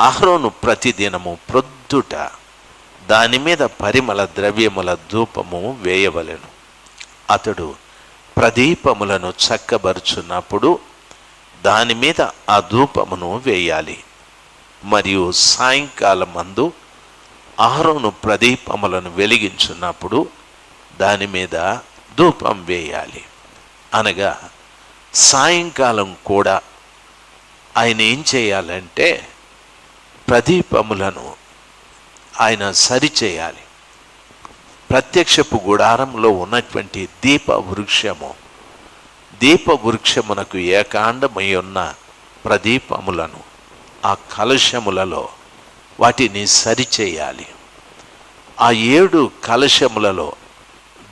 అహరోను ప్రతిదినము ప్రొద్దుట దాని మీద పరిమళ ద్రవ్యముల ధూపము వేయవలెను. అతడు ప్రదీపములను చక్కబరుచున్నప్పుడు దాని మీద ఆ ధూపమును వేయాలి. మరియు సాయంకాలం మందు అహరోను ప్రదీపములను వెలిగించున్నప్పుడు దాని మీద ధూపం వేయాలి. అనగా సాయంకాలం కూడా ఆయన ఏం చేయాలంటే ప్రదీపములను ఆయన సరిచేయాలి. ప్రత్యక్షపు గుడారంలో ఉన్నటువంటి దీప వృక్షము దీప వృక్షమునకు ఏకాండమై ఉన్న ప్రదీపములను ఆ కలశములలో వాటిని సరిచేయాలి. ఆ ఏడు కలశములలో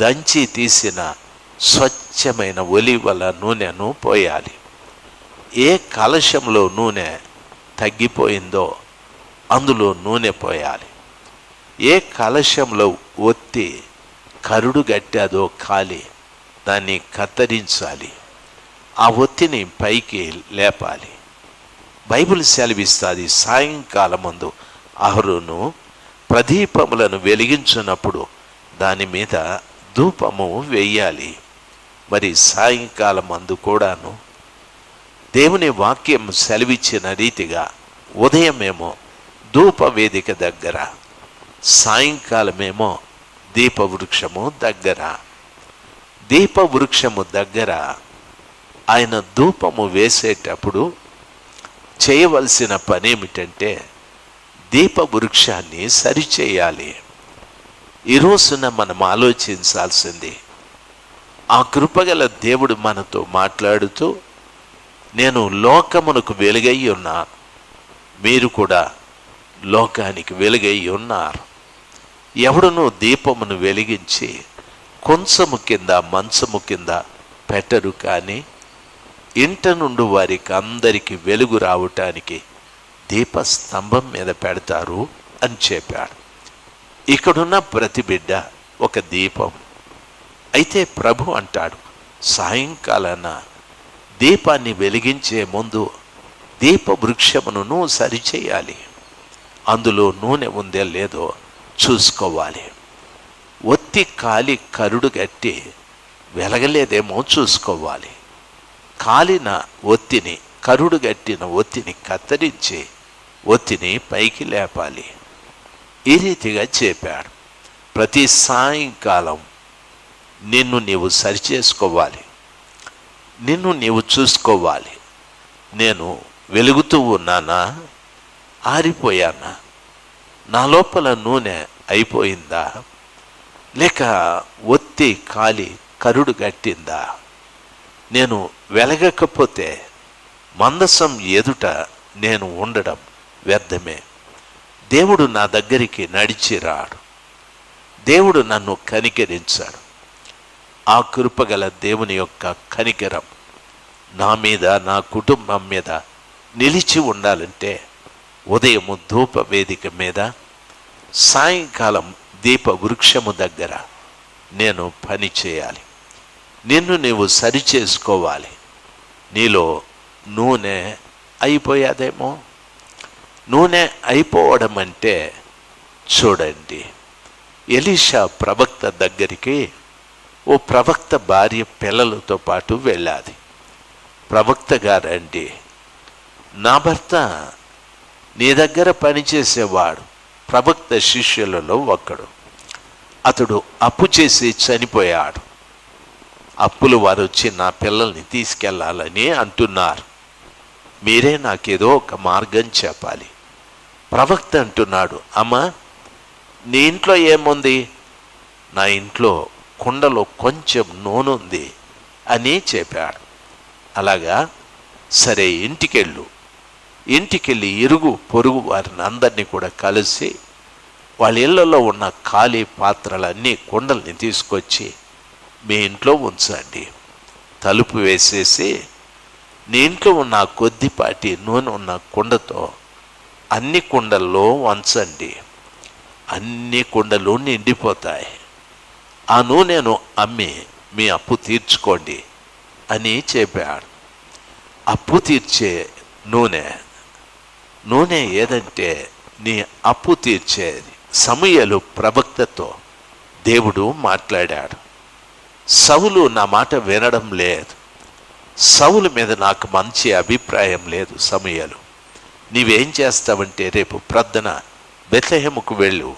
దంచి తీసిన స్వచ్ఛమైన ఒలివల నూనెను పోయాలి. ఏ కలశంలో నూనె తగ్గిపోయిందో అందులో నూనె పోయాలి. ఏ కలశంలో ఒత్తి కరుడు గట్టాదో కాలి దాన్ని కత్తిరించాలి. ఆ ఒత్తిని పైకి లేపాలి. బైబిల్ సెలవిస్తుంది సాయంకాలం ముందు అహరును ప్రదీపములను వెలిగించినప్పుడు దాని మీద ధూపము వేయాలి. మరి సాయంకాలం మందు కూడాను దేవుని వాక్యం సెలవిచ్చిన రీతిగా ఉదయమేమో వేదిక దగ్గర సాయంకాలమేమో దీపవృక్షము దగ్గర. దీపవృక్షము దగ్గర ఆయన ధూపము వేసేటప్పుడు చేయవలసిన పని ఏమిటంటే దీపవృక్షాన్ని సరిచేయాలి. ఈ రోజున మనం ఆలోచించాల్సింది ఆ కృపగల దేవుడు మనతో మాట్లాడుతూ నేను లోకమునకు వెలుగై ఉన్నా మీరు కూడా లోకానికి వెలుగై ఉన్నారు. ఎవడనో దీపమును వెలిగించి కొంచెము కింద మంచము కింద పెట్టరు కానీ ఇంట నుండి వారికి అందరికీ వెలుగు రావటానికి దీపస్తంభం మీద పెడతారు అని చెప్పాడు. ఇక్కడున్న ప్రతి బిడ్డ ఒక దీపం. అయితే ప్రభు అంటాడు సాయంకాలాన దీపాన్ని వెలిగించే ముందు దీప వృక్షమును సరిచేయాలి. అందులో నూనె ఉందే లేదో చూసుకోవాలి. ఒత్తి కాలి కరుడు గట్టి వెలగలేదేమో చూసుకోవాలి. కాలిన ఒత్తిని కరుడు గట్టిన ఒత్తిని కత్తిరించి ఒత్తిని పైకి లేపాలి. ఈ రీతిగా చెప్పాడు. ప్రతి సాయంకాలం నిన్ను నీవు సరిచేసుకోవాలి. నిన్ను నీవు చూసుకోవాలి. నేను వెలుగుతూ ఉన్నానా? ఆరిపోయానా? నా లోపల నూనె అయిపోయిందా? లేక ఒత్తి కాలి కరుడు గట్టిందా? నేను వెలగకపోతే మందసం ఎదుట నేను ఉండడం వ్యర్థమే. దేవుడు నా దగ్గరికి నడిచి రాడు. దేవుడు నన్ను కనికరించాడు. ఆ కృపగల దేవుని యొక్క కనికరం నా మీద నా కుటుంబం మీద నిలిచి ఉండాలంటే ఉదయము ధూప వేదిక మీద సాయంకాలం దీప వృక్షము దగ్గర నేను పని చేయాలి. నిన్ను నీవు సరిచేసుకోవాలి. నీలో నూనె అయిపోయాదేమో? నూనె అయిపోవడం అంటే చూడండి. ఎలీషా ప్రవక్త దగ్గరికి ఓ ప్రవక్త భార్య పిల్లలతో పాటు వెళ్ళాది. ప్రవక్త గారండి నా భర్త నీ దగ్గర పనిచేసేవాడు ప్రవక్త శిష్యులలో ఒక్కడు అతడు అప్పు చేసి చనిపోయాడు. అప్పులు వారు వచ్చి నా పిల్లల్ని తీసుకెళ్ళాలని అంటున్నారు. మీరే నాకేదో ఒక మార్గం చెప్పాలి. ప్రవక్త అంటున్నాడు అమ్మా నీ ఇంట్లో ఏముంది? నా ఇంట్లో కుండలో కొంచెం నూనె ఉంది అని చెప్పాడు. అలాగా? సరే ఇంటికెళ్ళు. ఇంటికెళ్ళి ఇరుగు పొరుగు వారిని అందరినీ కూడా కలిసి వాళ్ళ ఇళ్ళలో ఉన్న ఖాళీ పాత్రలన్నీ కుండల్ని తీసుకొచ్చి మీ ఇంట్లో ఉంచండి. తలుపు వేసేసి నీ ఇంట్లో ఉన్న కొద్దిపాటి నూనె ఉన్న కుండతో అన్ని కుండల్లో వంచండి. అన్ని కుండలు నిండిపోతాయి. ఆ నూనెను అమ్మి మీ అప్పు తీర్చుకోండి అని చెప్పాడు. అప్పు తీర్చే నూనె నూనె ఏదంటే నీ అప్పు తీర్చేది సమయలు ప్రవక్తతో దేవుడు మాట్లాడాడు. సవులు నా మాట వినడం లేదు. సవుల మీద నాకు మంచి అభిప్రాయం లేదు సమయాలు. నీవేం చేస్తావంటే రేపు ప్రద్దన బెత్లహెముకు వెళ్ళు.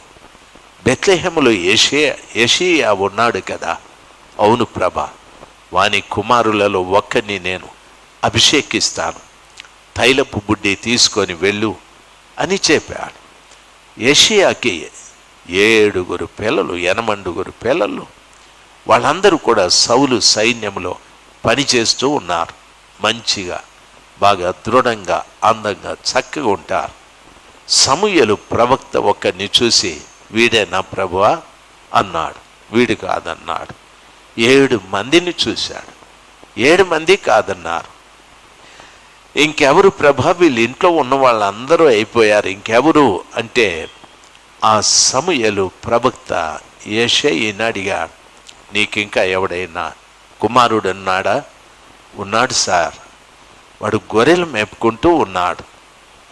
బెత్లహెములో ఏషే ఏషియా ఉన్నాడు కదా. అవును ప్రభ వాని కుమారులలో ఒక్కరిని నేను అభిషేకిస్తాను. తైలపు బుడ్డి తీసుకొని వెళ్ళు అని చెప్పాడు. ఏషియాకి ఏడుగురు పిల్లలు ఎనమండుగురు పిల్లలు వాళ్ళందరూ కూడా సౌలు సైన్యంలో పనిచేస్తూ ఉన్నారు. మంచిగా బాగా దృఢంగా అందంగా చక్కగా ఉంటారు. సమూయలు ప్రవక్త ఒక్కరిని చూసి వీడే నా ప్రభువా? అన్నాడు. వీడు కాదన్నాడు. ఏడు మందిని చూశాడు. ఏడు మంది కాదన్నారు. ఇంకెవరు ప్రభ? వీళ్ళ ఇంట్లో ఉన్న వాళ్ళందరూ అయిపోయారు. ఇంకెవరు అంటే ఆ సమయలు ప్రవక్త ఏషయ్యని ఈనాడిగా నీకింకా ఎవడైనా కుమారుడు ఉన్నాడా? ఉన్నాడు సార్. వాడు గొర్రెలు మేపుకుంటూ ఉన్నాడు.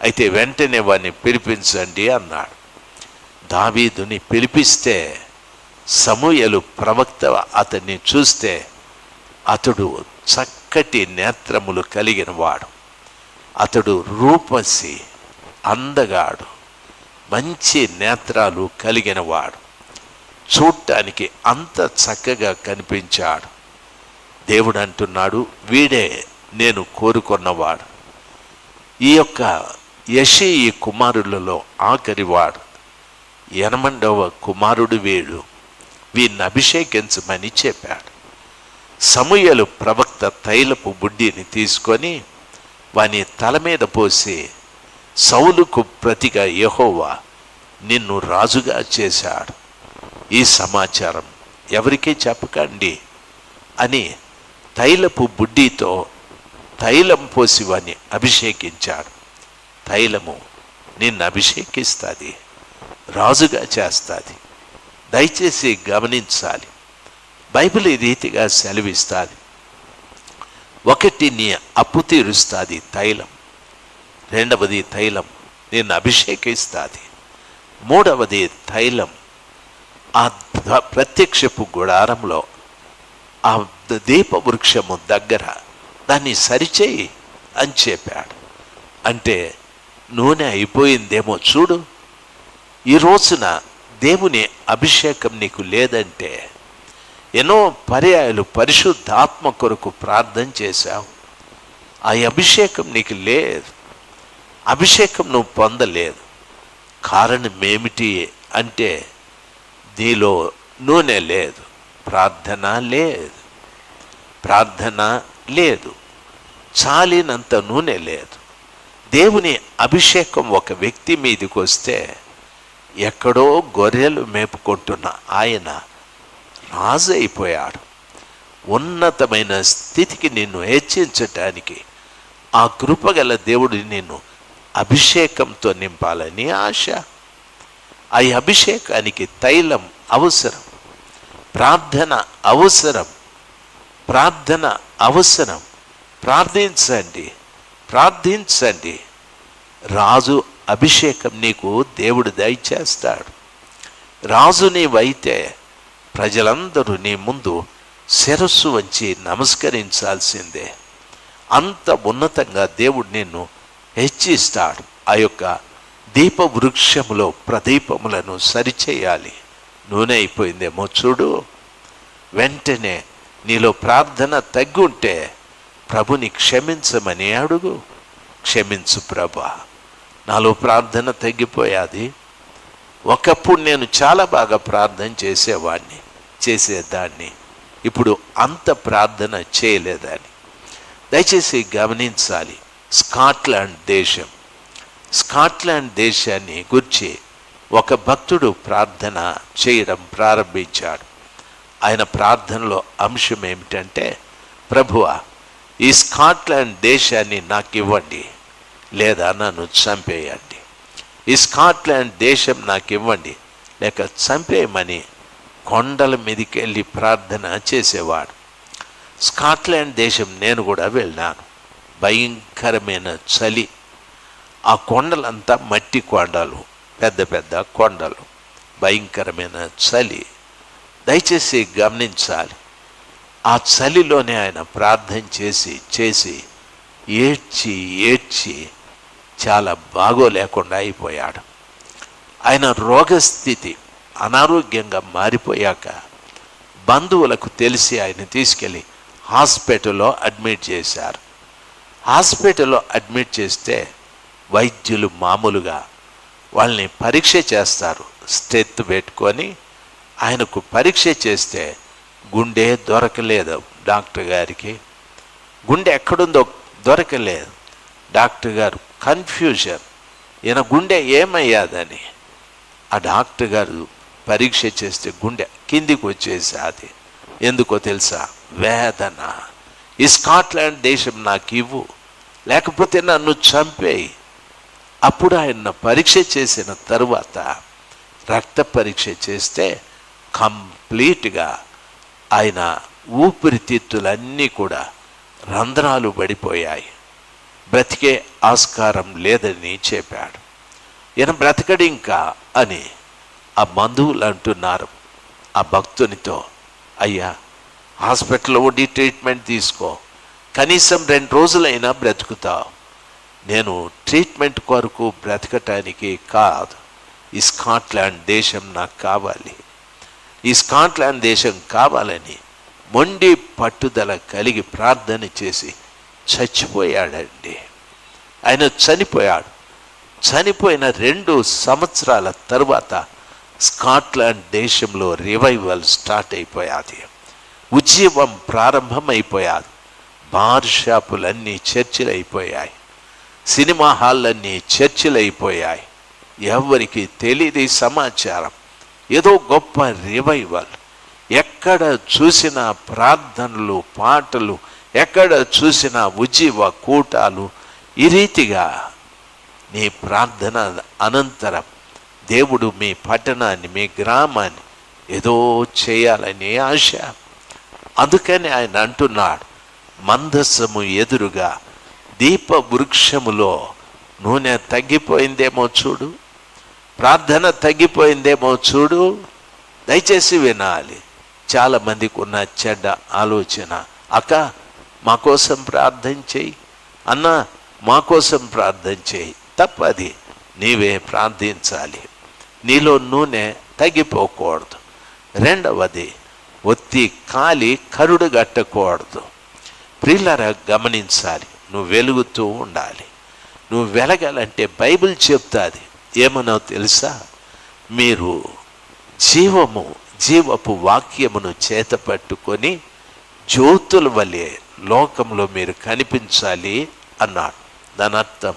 అయితే వెంటనే వాడిని పిలిపించండి అన్నాడు. దావీదుని పిలిపిస్తే సమూయలు ప్రవక్త అతన్ని చూస్తే అతడు చక్కటి నేత్రములు కలిగిన వాడు. అతడు రూపసి అందగాడు మంచి నేత్రాలు కలిగిన వాడు చూడటానికి అంత చక్కగా కనిపించాడు. దేవుడు అంటున్నాడు వీడే నేను కోరుకున్నవాడు. ఈ యొక్క యశి ఈ కుమారులలో ఆఖరివాడు. ఎనమండవ కుమారుడు వీడు. వీడిని అభిషేకించమని చెప్పాడు. సమూయలు ప్రవక్త తైలపు బుడ్డిని తీసుకొని వాని తల మీద పోసి సౌలుకు ప్రతిగా యహోవా నిన్ను రాజుగా చేశాడు. ఈ సమాచారం ఎవరికీ చెప్పకండి అని తైలపు బుడ్డితో తైలం పోసి వాని అభిషేకించాడు. తైలము నిన్ను అభిషేకిస్తుంది రాజుగా చేస్తుంది. దయచేసి గమనించాలి. బైబిల్ ఈ రీతిగా సెలవిస్తుంది. ఒకటి నీ అప్పు తీరుస్తుంది తైలం. రెండవది తైలం నిన్ను అభిషేకిస్తుంది. మూడవది తైలం ఆ ప్రత్యక్షపు గుడారంలో ఆ దీపవృక్షము దగ్గర దాన్ని సరిచేయి అని చెప్పాడు. అంటే నూనె అయిపోయిందేమో చూడు. ఈ రోజున దేవుని అభిషేకం నీకు లేదంటే ఎన్నో పర్యాయాలు పరిశుద్ధాత్మ కొరకు ప్రార్థన చేశావు. ఆ అభిషేకం నీకు లేదు. అభిషేకం నువ్వు పొందలేదు. కారణం ఏమిటి అంటే నీలో నూనె లేదు. ప్రార్థన లేదు. ప్రార్థన లేదు. చాలినంత నూనె లేదు. దేవుని అభిషేకం ఒక వ్యక్తి మీదకి వస్తే ఎక్కడో గొర్రెలు మేపుకుంటున్న ఆయన రాజు అయిపోయాడు ఉన్నతమైన స్థితికి నిన్ను హెచ్చించటానికి ఆ కృపగల దేవుడు నిన్ను అభిషేకంతో నింపాలని ఆశ. ఆ అభిషేకానికి తైలం అవసరం ప్రార్థన అవసరం ప్రార్థన అవసరం. ప్రార్థించండి ప్రార్థించండి. రాజు అభిషేకం నీకు దేవుడు దయచేస్తాడు. రాజు నీవైతే ప్రజలందరూ నీ ముందు శిరస్సు వంచి నమస్కరించాల్సిందే. అంత ఉన్నతంగా దేవుడు నిన్ను హెచ్చిస్తాడు. ఆ యొక్క దీప వృక్షములో ప్రదీపములను సరిచేయాలి. నూనె అయిపోయిందేమో చూడు. వెంటనే నీలో ప్రార్థన తగ్గుంటే ప్రభుని క్షమించమని అడుగు. క్షమించు ప్రభా. నాలో ప్రార్థన తగ్గిపోయాది. ఒకప్పుడు నేను చాలా బాగా ప్రార్థన చేసేవాడిని చేసేదాన్ని ఇప్పుడు అంత ప్రార్థన చేయలేదని దయచేసి గమనించాలి. స్కాట్లాండ్ దేశం. స్కాట్లాండ్ దేశాన్ని గురించి ఒక భక్తుడు ప్రార్థన చేయడం ప్రారంభించాడు. ఆయన ప్రార్థనలో అంశం ఏమిటంటే ప్రభువ ఈ స్కాట్లాండ్ దేశాన్ని నాకు ఇవ్వండి లేదా నన్ను చంపేయండి. ఈ స్కాట్లాండ్ దేశం నాకు ఇవ్వండి లేక చంపేయమని కొండల మీదకి వెళ్ళి ప్రార్థన చేసేవాడు. స్కాట్లాండ్ దేశం నేను కూడా వెళ్ళాను. భయంకరమైన చలి. ఆ కొండలంతా మట్టి కొండలు పెద్ద పెద్ద కొండలు. భయంకరమైన చలి. దయచేసి గమనించాలి. ఆ చలిలోనే ఆయన ప్రార్థన చేసి చేసి ఏడ్చి ఏడ్చి చాలా బాగోలేకుండా అయిపోయాడు. ఆయన రోగస్థితి అనారోగ్యంగా మారిపోయాక బంధువులకు తెలిసి ఆయన తీసుకెళ్ళి హాస్పిటల్లో అడ్మిట్ చేశారు. హాస్పిటల్లో అడ్మిట్ చేస్తే వైద్యులు మామూలుగా వాళ్ళని పరీక్ష చేస్తారు. స్టెత్ పెట్టుకొని ఆయనకు పరీక్ష చేస్తే గుండె దొరకలేదు డాక్టర్ గారికి. గుండె ఎక్కడుందో దొరకలేదు. డాక్టర్ గారు కన్ఫ్యూజన్. ఈయన గుండె ఏమయ్యాదని. ఆ డాక్టర్ గారు పరీక్ష చేస్తే గుండె కిందికి వచ్చేసాది. అది ఎందుకో తెలుసా? వేదన. ఈ స్కాట్లాండ్ దేశం నాకు ఇవ్వు. లేకపోతే నన్ను చంపేయి. అప్పుడు ఆయన పరీక్ష చేసిన తరువాత రక్త పరీక్ష చేస్తే కంప్లీట్గా ఆయన ఊపిరితిత్తులన్నీ కూడా రంధ్రాలు పడిపోయాయి. బ్రతికే ఆస్కారం లేదని చెప్పాడు. ఈయన బ్రతకడు ఇంకా అని ఆ బంధువులు అంటున్నారు. ఆ భక్తునితో అయ్యా హాస్పిటల్లో ఉండి ట్రీట్మెంట్ తీసుకో. కనీసం రెండు రోజులైనా బ్రతుకుతావు నేను ట్రీట్మెంట్ కొరకు బ్రతకటానికి కాదు. ఈ స్కాట్లాండ్ దేశం నాకు కావాలి. ఈ స్కాట్లాండ్ దేశం కావాలని మొండి పట్టుదల కలిగి ప్రార్థన చేసి చచ్చిపోయాడండి. ఆయన చనిపోయాడు. చనిపోయిన రెండు సంవత్సరాల తరువాత స్కాట్లాండ్ దేశంలో రివైవల్ స్టార్ట్ అయిపోయాది. ఉద్యమం ప్రారంభమైపోయాది. బార్ షాపులన్నీ చర్చిలు అయిపోయాయి సినిమా హాళ్ళన్నీ చర్చిలు అయిపోయాయి ఎవరికి తెలియదు సమాచారం. ఏదో గొప్ప రివైవల్. ఎక్కడ చూసిన ప్రార్థనలు పాటలు ఎక్కడ చూసిన ఉజ్జీవ కూటాలు. ఈ రీతిగా నీ ప్రార్థన అనంతరం దేవుడు మీ పట్టణాన్ని మీ గ్రామాన్ని ఏదో చేయాలని ఆశ. అందుకని ఆయన అంటున్నాడు మందస్సము ఎదురుగా దీప వృక్షములో నూనె తగ్గిపోయిందేమో చూడు ప్రార్థన తగ్గిపోయిందేమో చూడు దయచేసి వినాలి. చాలామందికి ఉన్న చెడ్డ ఆలోచన అక్క మా కోసం ప్రార్థన చేయి అన్న మా కోసం ప్రార్థన చేయి తప్పది నీవే ప్రార్థించాలి. నీలో నూనె తగ్గిపోకూడదు. రెండవది ఒత్తి కాలి కరుడు గట్టకూడదు. ప్రిల్లర గమనించాలి నువ్వు వెలుగుతూ ఉండాలి. నువ్వు వెలగాలంటే బైబిల్ చెప్తాది. ఏమనో తెలుసా? మీరు జీవము జీవపు వాక్యమును చేత పట్టుకొని జ్యోతుల వలె లోకంలో మీరు కనిపించాలి అన్నాడు. దాని అర్థం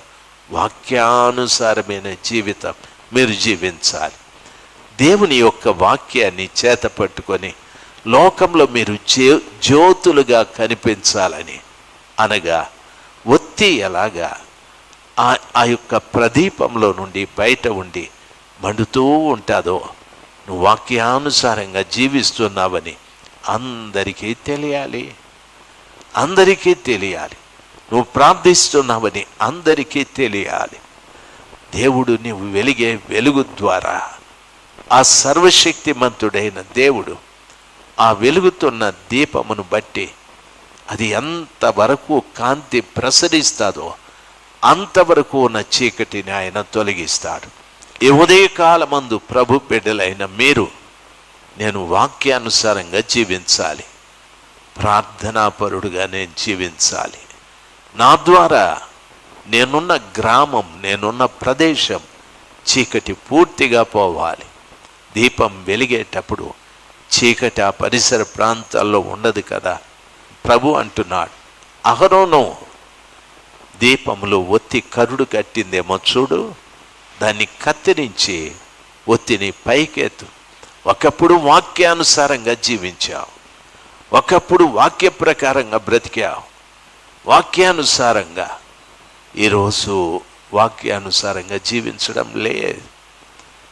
వాక్యానుసారమైన జీవితం. మీరు జీవించాలి. దేవుని యొక్క వాక్యాన్ని చేత పట్టుకొని లోకంలో మీరు జ్యో జ్యోతులుగా కనిపించాలని అనగా ఒత్తి ఎలాగా ఆ ఆ యొక్క ప్రదీపంలో నుండి బయట ఉండి మండుతూ ఉంటుందో నువ్వు వాక్యానుసారంగా జీవిస్తున్నావని అందరికీ తెలియాలి. అందరికీ తెలియాలి. నువ్వు ప్రార్థిస్తున్నావని అందరికీ తెలియాలి. దేవుడు నీవు వెలిగే వెలుగు ద్వారా ఆ సర్వశక్తిమంతుడైన దేవుడు ఆ వెలుగుతున్న దీపమును బట్టి అది ఎంతవరకు కాంతి ప్రసరిస్తుందో అంతవరకు ఉన్న చీకటిని ఆయన తొలగిస్తాడు. ఈ ఉదయకాలమందు ప్రభు బిడ్డలైన మీరు నేను వాక్యానుసారంగా జీవించాలి. ప్రార్థనాపరుడుగా నేను జీవించాలి. నా ద్వారా నేనున్న గ్రామం నేనున్న ప్రదేశం చీకటి పూర్తిగా పోవాలి. దీపం వెలిగేటప్పుడు చీకటి ఆ పరిసర ప్రాంతాల్లో ఉండదు కదా? ప్రభు అంటున్నాడు అహరోను దీపంలో ఒత్తి కరుడు కట్టిందేమో చూడు. దాన్ని కత్తిరించి ఒత్తిని పైకెత్తు. ఒకప్పుడు వాక్యానుసారంగా జీవించావు. ఒకప్పుడు వాక్య ప్రకారంగా బ్రతికావు. వాక్యానుసారంగా ఈరోజు వాక్యానుసారంగా జీవించడం లేదు.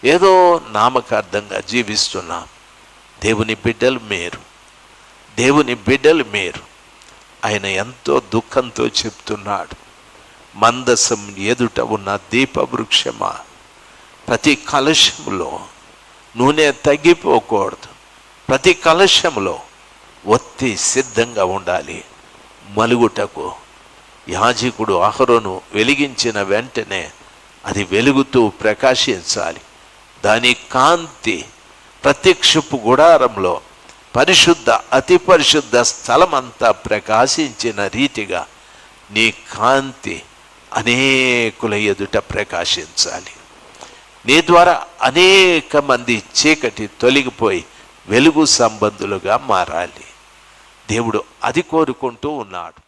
ఏదో నామకార్థంగా జీవిస్తున్నాం. దేవుని బిడ్డలు మీరు. దేవుని బిడ్డలు మీరు. ఆయన ఎంతో దుఃఖంతో చెప్తున్నాడు. మందసం ఎదుట ఉన్న దీపవృక్షమా? ప్రతి కలశములో నూనె తగ్గిపోకూడదు. ప్రతి కలశములో ఒత్తి సిద్ధంగా ఉండాలి. మలుగుటకు యాజకుడు అహరోను వెలిగించిన వెంటనే అది వెలుగుతూ ప్రకాశించాలి. దాని కాంతి ప్రత్యక్షపు గుడారంలో పరిశుద్ధ అతి పరిశుద్ధ స్థలమంతా ప్రకాశించిన రీతిగా నీ కాంతి అనేకుల ఎదుట ప్రకాశించాలి. నీ ద్వారా అనేక మంది చీకటి తొలగిపోయి వెలుగు సంబంధులుగా మారాలి. దేవుడు అది కోరుకుంటూ ఉన్నాడు.